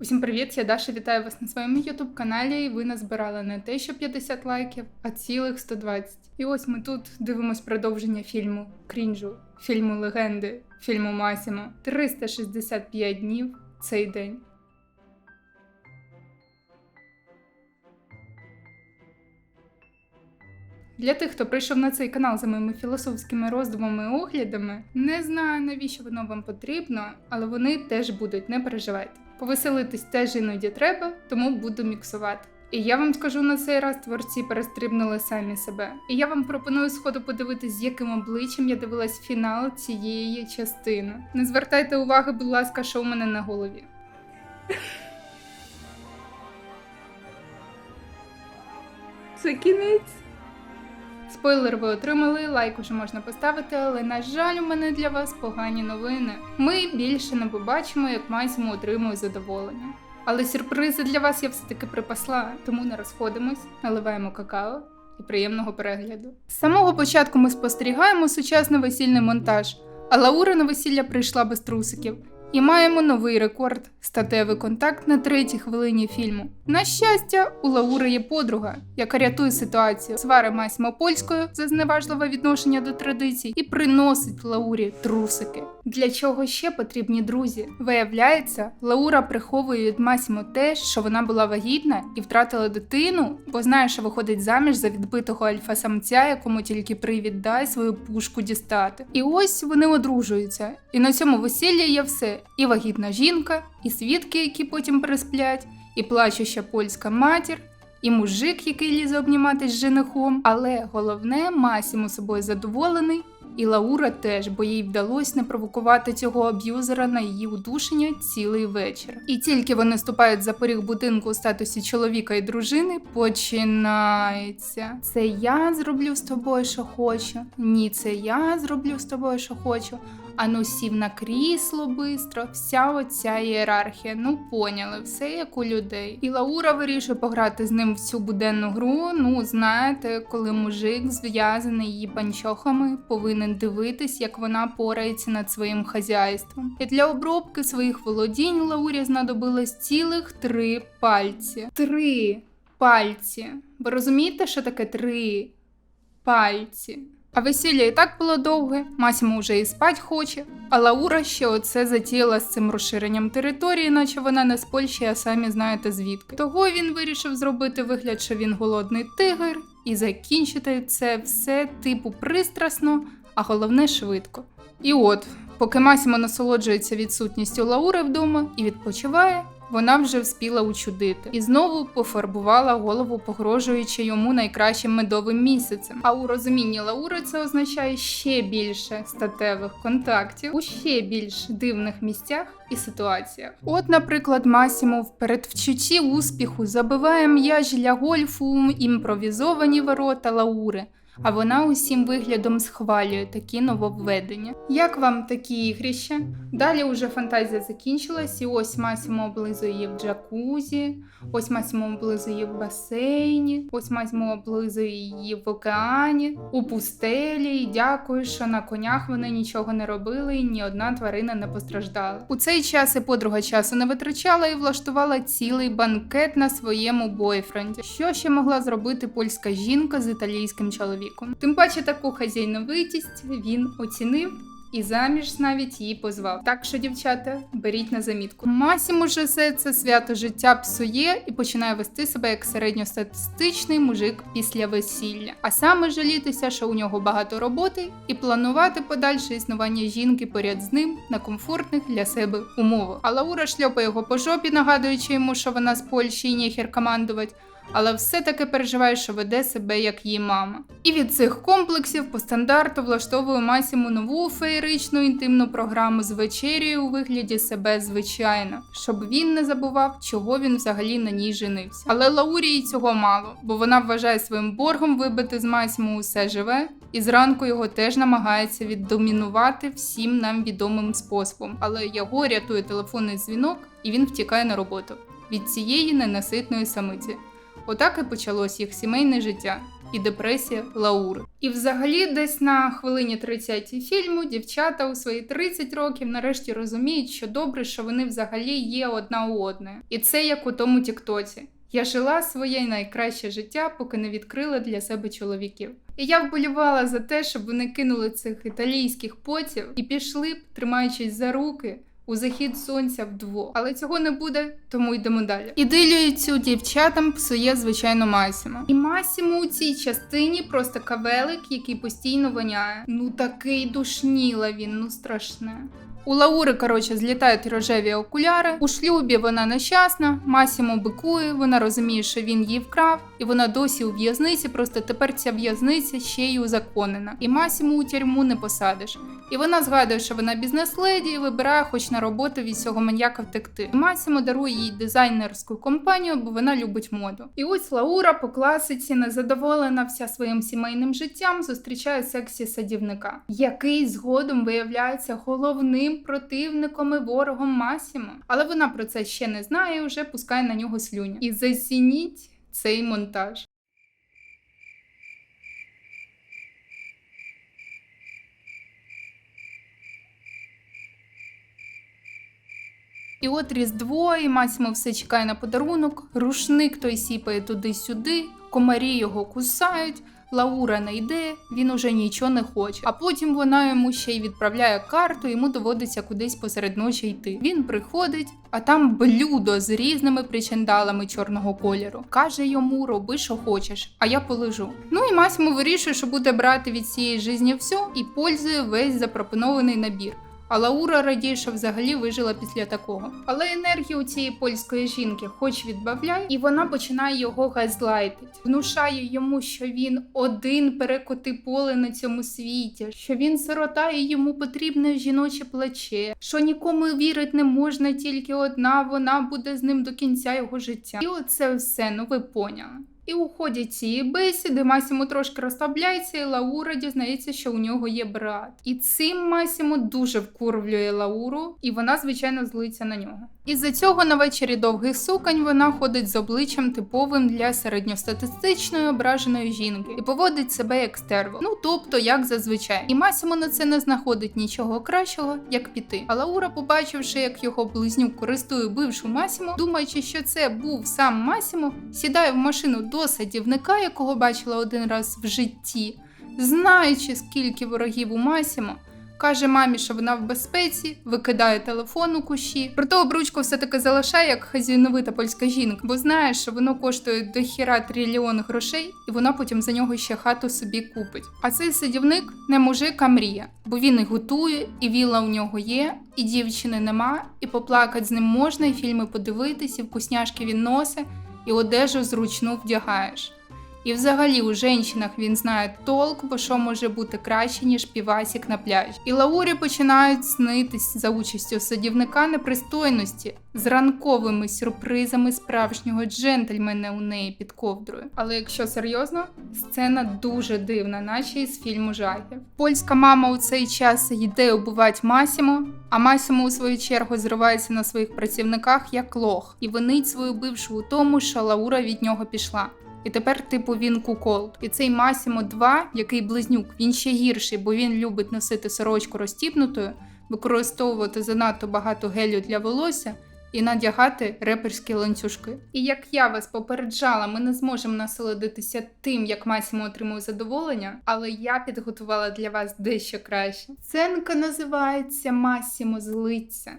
Усім привіт! Я Даша вітаю вас на своєму youtube каналі. І ви назбирали не те, що 50 лайків, а цілих 120. І ось ми тут дивимось продовження фільму Крінжу, фільму Легенди, фільму Масімо. 365 днів цей день. Для тих, хто прийшов на цей канал за моїми філософськими роздумами і оглядами, не знаю навіщо воно вам потрібно, але вони теж будуть, не переживайте. Повеселитись теж іноді треба, тому буду міксувати. І я вам скажу на цей раз творці перестрибнули самі себе. І я вам пропоную сходу подивитись, з яким обличчям я дивилась фінал цієї частини. Не звертайте уваги, будь ласка, що у мене на голові. Це кінець. Спойлер ви отримали, лайк уже можна поставити, але на жаль, у мене для вас погані новини. Ми більше не побачимо, як Масімо отримує задоволення. Але сюрпризи для вас я все-таки припасла, тому не розходимось, наливаємо какао і приємного перегляду. З самого початку ми спостерігаємо сучасний весільний монтаж, а Лаура на весілля прийшла без трусиків. І маємо новий рекорд статевий контакт на третій хвилині фільму. На щастя, у Лаури є подруга, яка рятує ситуацію, свари масьма польською за зневажливе відношення до традицій і приносить Лаурі трусики. Для чого ще потрібні друзі? Виявляється, Лаура приховує від Масімо те, що вона була вагітна і втратила дитину, бо знає, що виходить заміж за відбитого альфа-самця, якому тільки привід дай свою пушку дістати. І ось вони одружуються. І на цьому весіллі є все: і вагітна жінка, і свідки, які потім пересплять, і плачуща польська матір. І мужик, який лізе обніматись з женихом, але головне, Масіму собою задоволений, і Лаура теж, бо їй вдалося не провокувати цього аб'юзера на її удушення цілий вечір. І тільки вони ступають за поріг будинку у статусі чоловіка і дружини, починається. Це я зроблю з тобою, що хочу. Ні, це я зроблю з тобою, що хочу. Ану сів на крісло бистро, вся оця ієрархія. Ну поняли, все як у людей. І Лаура вирішує пограти з ним в цю буденну гру. Ну, знаєте, коли мужик зв'язаний її панчохами, повинен дивитись, як вона порається над своїм хазяйством. І для обробки своїх володінь Лаурі знадобилось цілих три пальці. Три пальці. Ви розумієте, що таке три пальці? А весілля і так було довге, Масімо вже і спать хоче, а Лаура ще оце затіяла з цим розширенням території, наче вона не з Польщі, а самі знаєте звідки. Того він вирішив зробити вигляд, що він голодний тигр, і закінчити це все типу пристрасно, а головне швидко. І от, поки Масімо насолоджується відсутністю Лаури вдома і відпочиває. Вона вже вспіла учудити і знову пофарбувала голову, погрожуючи йому найкращим медовим місяцем. А у розумінні Лаури це означає ще більше статевих контактів у ще більш дивних місцях і ситуаціях. От, наприклад, Масімо в передвчутті успіху забиває м'яч для гольфу імпровізовані ворота Лаури. А вона усім виглядом схвалює такі нововведення. Як вам такі ігрища? Далі уже фантазія закінчилась, і ось Масімо облизує в джакузі, ось Масімо облизує в басейні, ось Масімо облизує її в океані, у пустелі. І дякую, що на конях вони нічого не робили, і ні одна тварина не постраждала. У цей час і подруга часу не витрачала і влаштувала цілий банкет на своєму бойфренді. Що ще могла зробити польська жінка з італійським чоловіком? Тим паче таку хазяйновитість він оцінив. І заміж навіть її позвав. Так що, дівчата, беріть на замітку. Масіму все це свято життя псує і починає вести себе як середньостатистичний мужик після весілля, а саме жалітися, що у нього багато роботи, і планувати подальше існування жінки поряд з ним на комфортних для себе умовах. А Лаура шльопає його по жопі, нагадуючи йому, що вона з Польщі і ніхер командувати але все-таки переживає, що веде себе як її мама. І від цих комплексів по стандарту влаштовує Масіму нову феєричну інтимну програму з вечерією у вигляді себе звичайно, щоб він не забував, чого він взагалі на ній женився. Але Лаурії цього мало, бо вона вважає своїм боргом вибити з Масіму усе живе. І зранку його теж намагається віддомінувати всім нам відомим способом, але його рятує телефонний дзвінок, і він втікає на роботу від цієї ненаситної самиці. Отак і почалось їх сімейне життя. і депресія Лаури. І взагалі, десь на хвилині 30 фільму дівчата у свої 30 років нарешті розуміють, що добре, що вони взагалі є одна у одної. І це як у тому Тіктоці. Я жила своє найкраще життя, поки не відкрила для себе чоловіків. І я вболівала за те, щоб вони кинули цих італійських потів і пішли б, тримаючись за руки. У захід сонця вдвох. Але цього не буде, тому йдемо далі. Ідилію цю дівчатам псує, звичайно, Масімо. І Масімо у цій частині просто кавелик, який постійно воняє. Ну такий душніла він, ну страшне. У Лаури, коротше, злітають рожеві окуляри. У шлюбі вона нещасна, Масімо бикує, вона розуміє, що він її вкрав, і вона досі у в'язниці, просто тепер ця в'язниця ще й узаконена. І Масіму у тюрму не посадиш. І вона згадує, що вона бізнес-леді і вибирає хоч на роботу від цього маньяка втекти. І Масімо дарує їй дизайнерську компанію, бо вона любить моду. І ось Лаура по класиці, незадоволена вся своїм сімейним життям, зустрічає сексі садівника, який згодом виявляється головним противником і ворогом Масімо. Але вона про це ще не знає вже пускає на нього слюні. І зацініть цей монтаж. І от Різдво, і Масімо все чекає на подарунок, рушник той сіпає туди-сюди, комарі його кусають, Лаура не йде, він уже нічого не хоче. А потім вона йому ще й відправляє карту, йому доводиться кудись посеред ночі йти. Він приходить, а там блюдо з різними причандалами чорного кольору. Каже йому: роби, що хочеш, а я полежу. Ну і Масімо вирішує, що буде брати від цієї житті все і пользує весь запропонований набір. А Лаура радіє, що взагалі вижила після такого. Але енергію цієї польської жінки хоч відбавляй, і вона починає його газлайтити. Внушає йому, що він один перекоти поле на цьому світі, що він сирота і йому потрібне жіноче плече, що нікому вірить не можна, тільки одна вона буде з ним до кінця його життя. І оце все, ну ви поняли. І у ході цієї бесіди Масімо трошки розслабляється, і Лаура дізнається, що у нього є брат. І цим Масімо дуже вкурвлює Лауру, і вона, звичайно, злиться на нього. Із-за цього на вечері довгих сукань вона ходить з обличчям типовим для середньостатистичної ображеної жінки і поводить себе як стерво. Ну тобто, як зазвичай. І Масімо на це не знаходить нічого кращого, як піти. А Лаура, побачивши, як його близнюк користує бившу Масімо, думаючи, що це був сам Масімо, сідає в машину до садівника, якого бачила один раз в житті, знаючи, скільки ворогів у Масімо. Каже мамі, що вона в безпеці, викидає телефон у кущі. Проте обручку все-таки залишає як хазяйновита польська жінка, бо знає, що воно коштує до хіра трильйон грошей, і вона потім за нього ще хату собі купить. А цей садівник не мужик, а мрія, бо він і готує, і вілла у нього є, і дівчини нема, і поплакати з ним можна, і фільми подивитись, і вкусняшки він носить, і одежу зручну вдягаєш. І взагалі у жінках він знає толк, бо що може бути краще, ніж півасік на пляжі. І Лаурі починають снитись за участю садівника непристойності з ранковими сюрпризами справжнього джентльмена у неї під ковдрою. Але якщо серйозно, сцена дуже дивна, наче із фільму жахів. Польська мама у цей час йде убивати Масімо, а Масімо у свою чергу зривається на своїх працівниках як лох і винить свою бившу у тому, що Лаура від нього пішла. І тепер, типу, він куколд. І цей Масімо 2, який близнюк, він ще гірший, бо він любить носити сорочку розтіпнутою, використовувати занадто багато гелю для волосся і надягати реперські ланцюжки. І як я вас попереджала, ми не зможемо насолодитися тим, як Масімо отримує задоволення, але я підготувала для вас дещо краще. Сценка називається Масімо злиться.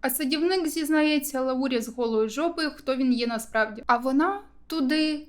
А садівник зізнається Лаурі з голою жопою, хто він є насправді. А вона туди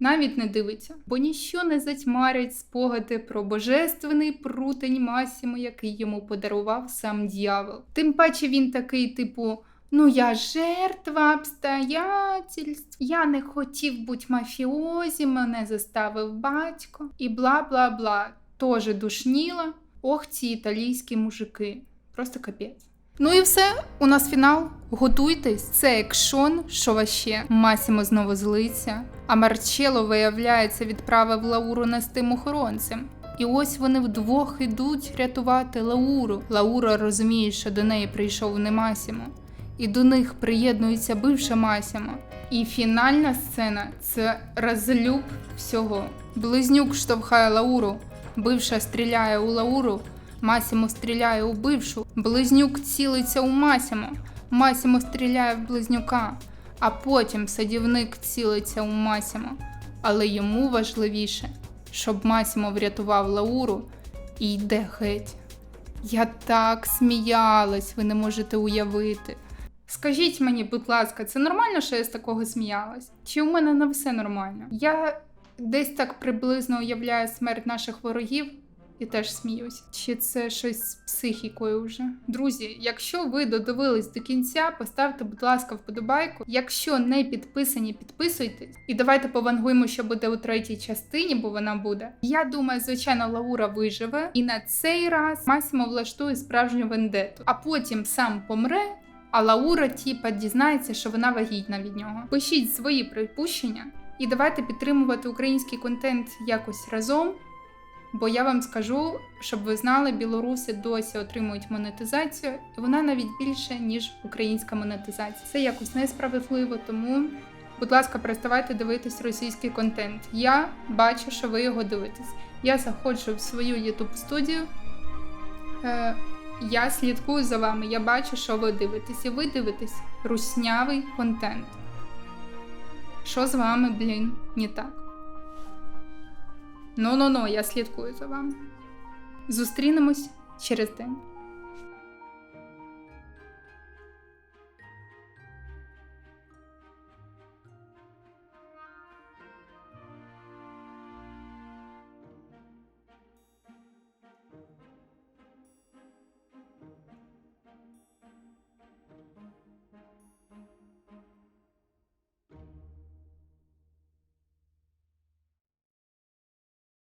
навіть не дивиться, бо ніщо не затьмарять спогади про божественний прутень Масімо, який йому подарував сам дьявол. Тим паче він такий, типу. Ну, я жертва обстоятельств, я не хотів бути мафіозі, мене заставив батько, і бла бла бла. Тоже душніла. Ох, ці італійські мужики. Просто капець. Ну і все, у нас фінал. Готуйтесь, це екшон, що ваще. Масімо знову злиться, а Марчело, виявляється, відправив Лауру нестим охоронцем. І ось вони вдвох ідуть рятувати Лауру. Лаура розуміє, що до неї прийшов не Масімо. І до них приєднується бивша Масімо. І фінальна сцена це розлюб всього. Близнюк штовхає Лауру, бивша стріляє у Лауру, Масімо стріляє у бившу, близнюк цілиться у Масімо, Масімо стріляє в близнюка, а потім садівник цілиться у Масімо. Але йому важливіше, щоб Масімо врятував Лауру і йде геть. Я так сміялась, ви не можете уявити. Скажіть мені, будь ласка, це нормально, що я з такого сміялась? Чи у мене на все нормально? Я десь так приблизно уявляю смерть наших ворогів і теж сміюсь. Чи це щось з психікою вже? Друзі, якщо ви додивились до кінця, поставте, будь ласка, вподобайку. Якщо не підписані, підписуйтесь. І давайте повангуємо, що буде у третій частині, бо вона буде. Я думаю, звичайно, Лаура виживе, і на цей раз Масімо влаштує справжню вендету, а потім сам помре. А Лаура, тіпа, дізнається, що вона вагітна від нього. Пишіть свої припущення і давайте підтримувати український контент якось разом. Бо я вам скажу, щоб ви знали, білоруси досі отримують монетизацію, і вона навіть більше, ніж українська монетизація. Це якось несправедливо, тому, будь ласка, переставайте дивитись російський контент. Я бачу, що ви його дивитесь. Я заходжу в свою YouTube студію. Е, я слідкую за вами, я бачу, що ви дивитесь, і ви дивитесь руснявий контент. Що з вами, блін, не так? Ну-ну-ну, я слідкую за вами. Зустрінемось через день.